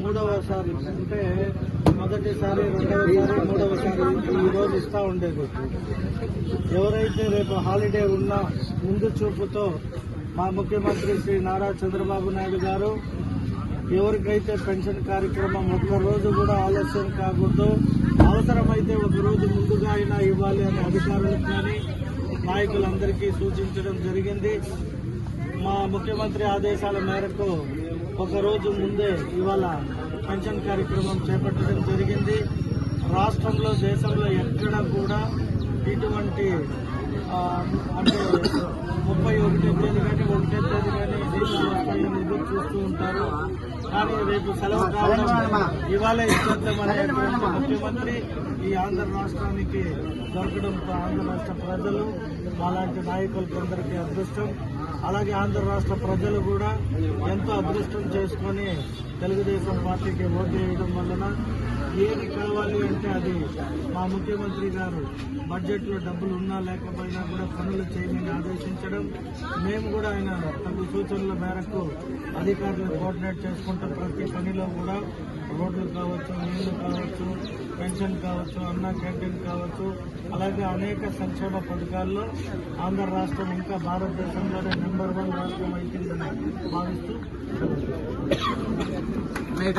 మూడవసారి అంటే మొదటిసారి రెండవసారి మూడవసారి ఈ రోజు ఇస్తా ఉండేది. ఎవరైతే రేపు హాలిడే ఉన్నా ముందు చూపుతో మా ముఖ్యమంత్రి శ్రీ నారా చంద్రబాబు నాయుడు గారు ఎవరికైతే పెన్షన్ కార్యక్రమం ఒక్కరోజు కూడా ఆలస్యం కాకూడదు అవసరమైతే ఒకరోజు ముందుగా అయినా ఇవ్వాలి అనే అధికారులకు కానీ నాయకులందరికీ సూచించడం జరిగింది. మా ముఖ్యమంత్రి ఆదేశాల మేరకు ఒక రోజు ముందే ఇవాళ పెన్షన్ కార్యక్రమం చేపట్టడం జరిగింది. రాష్ట్రంలో దేశంలో ఎక్కడ కూడా ఇటువంటి అంటే ఎదురు చూస్తూ ఉంటారు. కానీ రేపు సెలవు కావడం ఇవాళ ఇచ్చేద్దామనేటువంటి ముఖ్యమంత్రి ఈ ఆంధ్ర రాష్ట్రానికి దొరకడంతో ఆంధ్ర రాష్ట్ర ప్రజలు అలాంటి నాయకులకందరికీ అదృష్టం. అలాగే ఆంధ్ర రాష్ట్ర ప్రజలు కూడా ఎంతో అదృష్టం చేసుకొని తెలుగుదేశం పార్టీకి ఓటు వేయడం వలన కావాలి అంటే అది మా ముఖ్యమంత్రి గారు బడ్జెట్లో డబ్బులు ఉన్నా లేకపోయినా కూడా పనులు చేయమని ఆదేశించడం మేము కూడా ఆయన తగు సూచనల మేరకు అధికారులు కోఆర్డినేట్ చేసుకుంటూ. ప్రతి పనిలో కూడా రోడ్లు కావచ్చు నీళ్ళు కావచ్చు పెన్షన్ కావచ్చు అన్న క్యాంటీన్ కావచ్చు అలాగే అనేక సంక్షేమ పథకాల్లో ఆంధ్ర రాష్ట్రం ఇంకా భారతదేశంలోనే నెంబర్ వన్ రాష్ట్రం అవుతుందని భావిస్తూ